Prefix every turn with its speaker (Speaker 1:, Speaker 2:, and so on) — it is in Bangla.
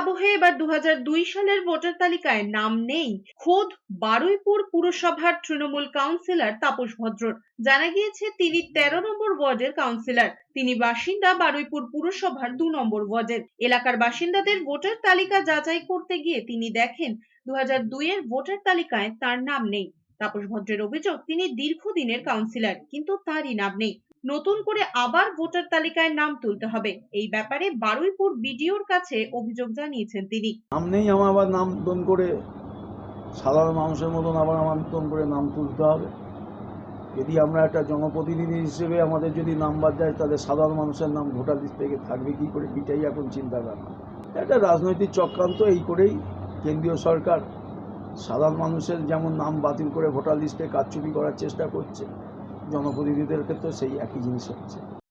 Speaker 1: আবহে এবার দু সালের ভোটার তালিকায় নাম নেই। খোদ বারুইপুর পুরসভার তৃণমূল কাউন্সিলর তাপস ভদ্রর জানা গিয়েছে, তিনি তেরো নম্বর ওয়ার্ডের কাউন্সিলর। তিনি বাসিন্দা বারুইপুর পুরসভার দু নম্বর ওয়ার্ডের। এলাকার বাসিন্দাদের ভোটার তালিকা যাচাই করতে গিয়ে তিনি দেখেন দু হাজার দুই এর ভোটার তালিকায় তার নাম নেই। তাপস ভদ্রের অভিযোগ, তিনি দীর্ঘদিনের কাউন্সিলর, কিন্তু তারই নাম নেই। নতুন করে আবার ভোটার তালিকায় নাম তুলতে হবে। এই ব্যাপারে বারুইপুর বিডিওর কাছে অভিযোগ জানিয়েছেন তিনি।
Speaker 2: নাম নেই, আমার আবার নাম নতুন করে সাধারণ মানুষের মতন আবার আমার নতুন করে নাম তুলতে হবে। যদি আমরা একটা জনপ্রতিনিধি হিসেবে আমাদের যদি নাম বাদ যায় তাহলে সাধারণ মানুষের নাম ভোটার লিস্ট থেকে থাকবে কি করে, এটাই এখন চিন্তা ভাবনা একটা রাজনৈতিক চক্রান্ত, এই করেই কেন্দ্রীয় সরকার সাধারণ মানুষের যেমন নাম বাতিল করে ভোটার লিস্টে কারচুপি করার চেষ্টা করছে জনপ্রতিনিধিদের ক্ষেত্রেও সেই একই জিনিস হচ্ছে।